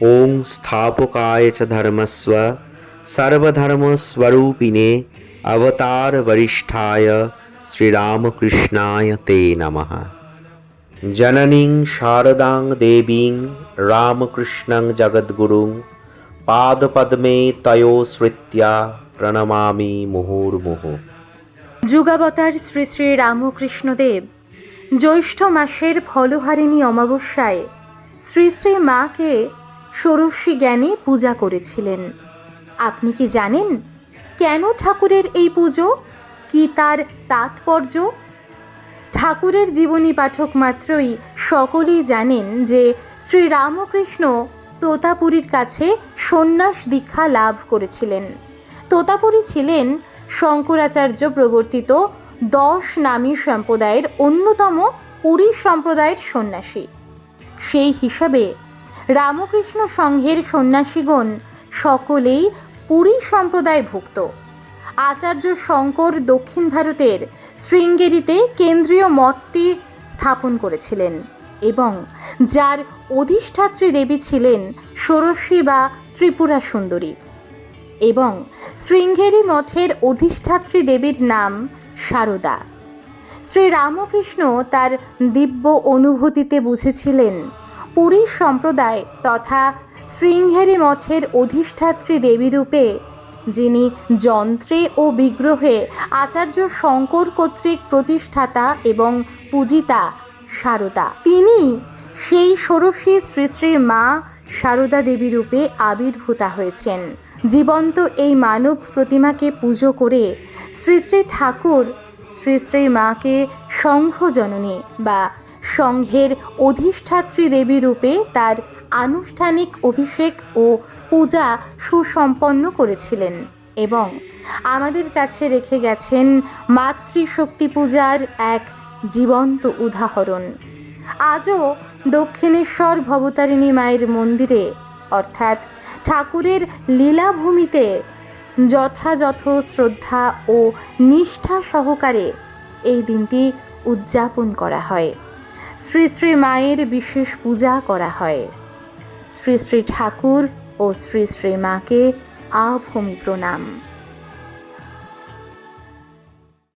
ওং স্থাপকায় চ ধর্মস্ব সর্বধর্মস্বরূপিণে অবতার বরিষ্ঠায় শ্রীরামকৃষ্ণায় তে নম জননীং শারদাং দেবীং রামকৃষ্ণং জগদ্গুরুং পাদপদ্মে তয়োশ্রিত্যা প্রণমামি মুহুর্মুহ যুগাবতার শ্রী শ্রী রামকৃষ্ণদেব, জ্যৈষ্ঠ মাসের ফলহারিণী অমাবস্যায় শ্রী শ্রী মাকে ষোড়শী জ্ঞানে পূজা করেছিলেন। আপনি কি জানেন কেন ঠাকুরের এই পুজো? কি তার তাৎপর্য? ঠাকুরের জীবনী পাঠক মাত্রই সকলেই জানেন যে শ্রী রামকৃষ্ণ তোতাপুরীর কাছে সন্ন্যাস দীক্ষা লাভ করেছিলেন। তোতাপুরী ছিলেন শঙ্করাচার্য প্রবর্তিত দশ নামী সম্প্রদায়ের অন্যতম পুরী সম্প্রদায়ের সন্ন্যাসী। সেই হিসাবে রামকৃষ্ণ সংঘের সন্ন্যাসীগণ সকলেই পুরী সম্প্রদায়ভুক্ত। আচার্য শঙ্কর দক্ষিণ ভারতের শৃঙ্গেরিতে কেন্দ্রীয় মঠটি স্থাপন করেছিলেন এবং যার অধিষ্ঠাত্রী দেবী ছিলেন ষোড়শী বা ত্রিপুরা সুন্দরী এবং শৃঙ্গেরি মঠের অধিষ্ঠাত্রী দেবীর নাম সারদা। শ্রী রামকৃষ্ণ তার দিব্য অনুভূতিতে বুঝেছিলেন পুরী সম্প্রদায় তথা শৃঙ্গেরি মঠের অধিষ্ঠাত্রী দেবীরূপে যিনি যন্ত্রে ও বিগ্রহে আচার্য শঙ্কর কর্তৃক প্রতিষ্ঠাতা এবং পূজিতা সারদা। তিনি সেই ষোড়শী শ্রী শ্রী মা সারদা দেবী রূপে আবির্ভূতা হয়েছেন। জীবন্ত এই মানব প্রতিমাকে পুজো করে শ্রী শ্রী ঠাকুর শ্রী শ্রী মাকে সংঘ জননী বা সংঘের অধিষ্ঠাত্রী দেবী রূপে তার আনুষ্ঠানিক অভিষেক ও পূজা সুসম্পন্ন করেছিলেন এবং আমাদের কাছে রেখে গেছেন মাতৃশক্তি পূজার এক জীবন্ত উদাহরণ। আজও দক্ষিণেশ্বর ভবতারিণী মায়ের মন্দিরে, অর্থাৎ ঠাকুরের লীলাভূমিতে যথাযথ শ্রদ্ধা ও নিষ্ঠা সহকারে এই দিনটি উদযাপন করা হয়। শ্রী শ্রী মায়ের বিশেষ পূজা করা হয়। শ্রী শ্রী ঠাকুর ও শ্রী শ্রী মাকে আভূমি প্রণাম।